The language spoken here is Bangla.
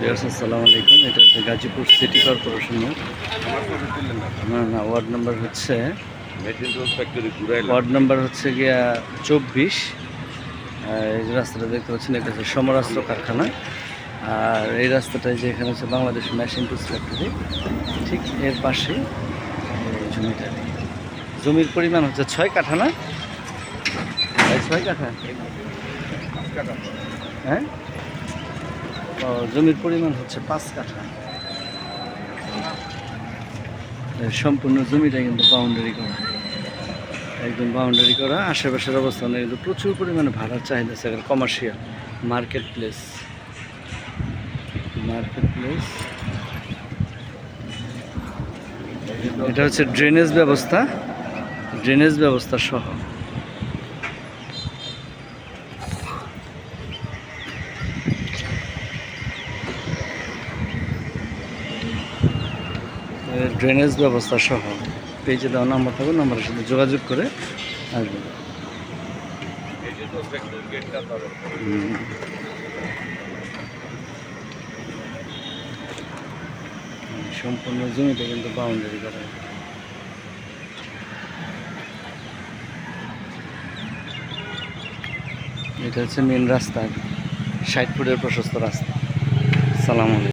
বিয়ার্স আসসালামু আলাইকুম। এটা হচ্ছে গাজীপুর সিটি কর্পোরেশনের না না ওয়ার্ড নাম্বার হচ্ছে ওয়ার্ড নাম্বার হচ্ছে গিয়া চব্বিশ। এই রাস্তাটা দেখতে পাচ্ছেন এটা হচ্ছে সমরাস্ত্র কারখানা। আর এই রাস্তাটায় যে এখানে হচ্ছে বাংলাদেশ মেশিন টুস ফ্যাক্টরি ঠিক এর পাশে জমিটা। জমির পরিমাণ হচ্ছে ছয় কাঠা না? ছয় কাঠা? হ্যাঁ? জমির পরিমাণ হচ্ছে পাঁচ কাঠা। সম্পূর্ণ জমিটা কিন্তু বাউন্ডারি করা। একদম বাউন্ডারি করা। আশেপাশের অবস্থানে কিন্তু প্রচুর পরিমাণে ভাড়ার চাহিদা আছে। Commercial market place market place এটা হচ্ছে ড্রেনেজ ব্যবস্থা। ড্রেনেজ ব্যবস্থা সহ। ড্রেনেজ ব্যবস্থা সহ পেজে দেওয়া নাম্বার থাকবে নাম্বারের সাথে যোগাযোগ করে আসবেন। সম্পূর্ণ জমিটা কিন্তু বাউন্ডারি করা এটা হচ্ছে মেন রাস্তা, ষাট ফুটের প্রশস্ত রাস্তা। সালাম